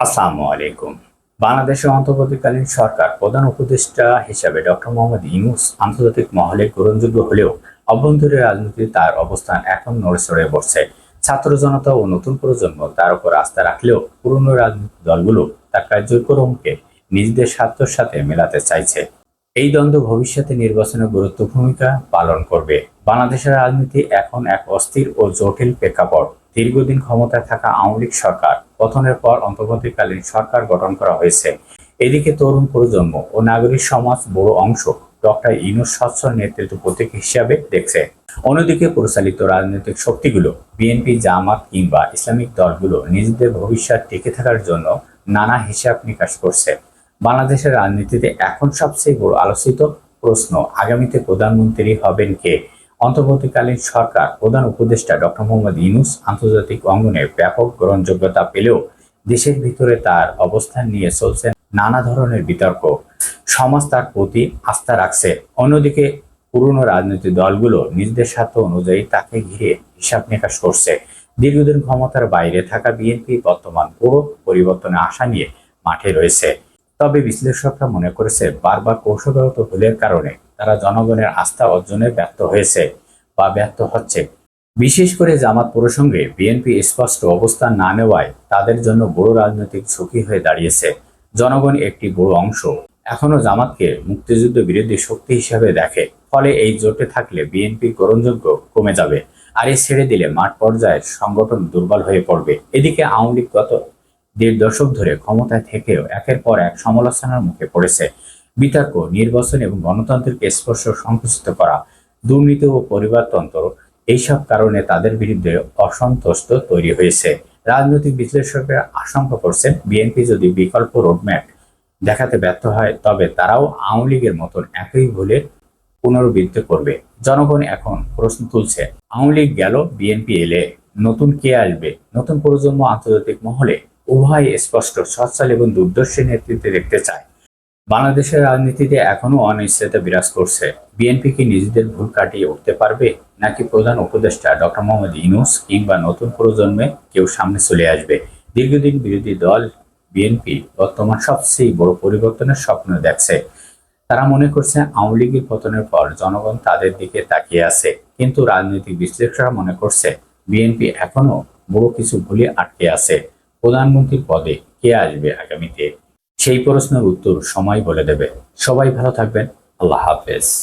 আসসালামু আলাইকুম। বাংলাদেশের অন্তর্বর্তীকালীন সরকার প্রধান উপদেষ্টা হিসাবে ডক্টর মোহাম্মদ ইউনুস আন্তর্জাতিক মহলে গ্রহণযোগ্য হলেও অভ্যন্তরীণ রাজনীতি তার অবস্থান এখন নড়েচড়ে পড়ছে। ছাত্র জনতা ও নতুন প্রজন্ম তার উপর আস্থা রাখলেও পুরনো রাজনৈতিক দলগুলো তার কার্যক্রমকে নিজেদের স্বার্থের সাথে মেলাতে চাইছে। এই দ্বন্দ্ব ভবিষ্যতে নির্বাচনে গুরুত্ব ভূমিকা পালন করবে। বাংলাদেশের রাজনীতি এখন এক অস্থির ও জটিল প্রেক্ষাপট। দীর্ঘদিন ক্ষমতায় থাকা আওয়ামী লীগ সরকার পতনের পর অন্তর্বর্তীকালীন সরকার গঠন করা হয়েছে। এদিকে তরুণ প্রজন্ম ও নাগরিক সমাজ বড় অংশ ডক্টর ইনুস স্বচ্ছল নেতৃত্ব প্রতীক হিসাবে দেখছে। অন্যদিকে পরিচালিত রাজনৈতিক শক্তিগুলো, বিএনপি, জামাত কিংবা ইসলামিক দলগুলো নিজেদের ভবিষ্যৎ টিকে থাকার জন্য নানা হিসাব নিকাশ করছে। বাংলাদেশের রাজনীতিতে এখন সবচেয়ে বড় আলোচিত প্রশ্ন আগামীতে প্রধানমন্ত্রী হবেন কে? অন্তর্বর্তীকালীন সরকার প্রধান উপদেষ্টা ডক্টর মোহাম্মদ ইউনুস আন্তর্জাতিক অঙ্গনে ব্যাপক গ্রহণযোগ্যতা পেলেও দেশের ভিতরে তার অবস্থান নিয়ে চলছে নানা ধরনের বিতর্ক। সমাজ তার প্রতি আস্থা রাখছে। অন্যদিকে পুরনো রাজনৈতিক দলগুলো নিজেদের স্বার্থ অনুযায়ী তাকে ঘিরে হিসাব নিকাশ করছে। দীর্ঘদিন ক্ষমতার বাইরে থাকা বিএনপি বর্তমান পুরো পরিবর্তনে আশা নিয়ে মাঠে রয়েছে। তবে বিশ্লেষকরা মনে করেছে বারবার কৌশলগত ভুলের কারণে তারা জনগণের আস্থা অর্জনে ব্যর্থ হয়েছে বা ব্যর্থ হচ্ছে। বিশেষ করে জামাত প্রসঙ্গে বিএনপি স্পষ্ট অবস্থান না নেওয়ায় তাদের জন্য বড় রাজনৈতিক ঝুঁকি হয়ে দাঁড়িয়েছে। জনগণ একটি বড় অংশ। এখনও জামাতকে মুক্তিযুদ্ধ বিরোধী শক্তি হিসেবে দেখে। ফলে এই জোটে থাকলে বিএনপির গ্রহণযোগ্য কমে যাবে। আর এ ছেড়ে দিলে মাঠ পর্যায়ের সংগঠন দুর্বল হয়ে পড়বে। এদিকে আওয়ামী লীগ গত দেড় দশক ধরে ক্ষমতায় থেকেও একের পর এক সমালোচনার মুখে পড়েছে। বিতর্ক, নির্বাচন এবং গণতন্ত্রকে স্পর্শ সংকুচিত করা, দুর্নীতি ও পরিবারতন্ত্র এইসব কারণে তাদের বিরুদ্ধে অসন্তুষ্ট তৈরি হয়েছে। রাজনৈতিক বিশ্লেষকরা আশঙ্কা করছেন, বিএনপি যদি বিকল্প রোডম্যাপ দেখাতে ব্যর্থ হয়, তবে তারাও আওয়ামী লীগের মতন একই ভুলের পুনরাবৃত্তি করবে। জনগণ এখন প্রশ্ন তুলছে, আওয়ামী লীগ গেল, বিএনপি এলে, নতুন কে আসবে? নতুন প্রজন্ম আন্তর্জাতিক মহলে উভয় স্পষ্ট, সচ্ছল এবং দুর্দর্শী নেতৃত্বে দেখতে চায়। বাংলাদেশের রাজনীতিতে এখনও অনিশ্চয়তা বিরাজ করছে। বিএনপি কি নিজেদের ভুল কাটিয়ে উঠতে পারবে? নাকি প্রধান উপদেষ্টা ডক্টর মোহাম্মদ ইনুস কিংবা নতুন প্রজন্মে কেউ সামনে চলে আসবে? দীর্ঘদিন বিরোধী দল বিএনপি বর্তমান সবচেয়ে বড় পরিবর্তনের স্বপ্ন দেখছে। তারা মনে করছে আওয়ামী লীগের পতনের পর জনগণ তাদের দিকে তাকিয়ে আছে। কিন্তু রাজনৈতিক বিশ্লেষকরা মনে করছে বিএনপি এখনও বড় কিছু ভুলে আটকে আছে। প্রধানমন্ত্রীর পদে কে আসবে আগামীতে? সেই প্রশ্নের উত্তর সময় বলে দেবে। সবাই ভালো থাকবেন। আল্লাহ হাফেজ।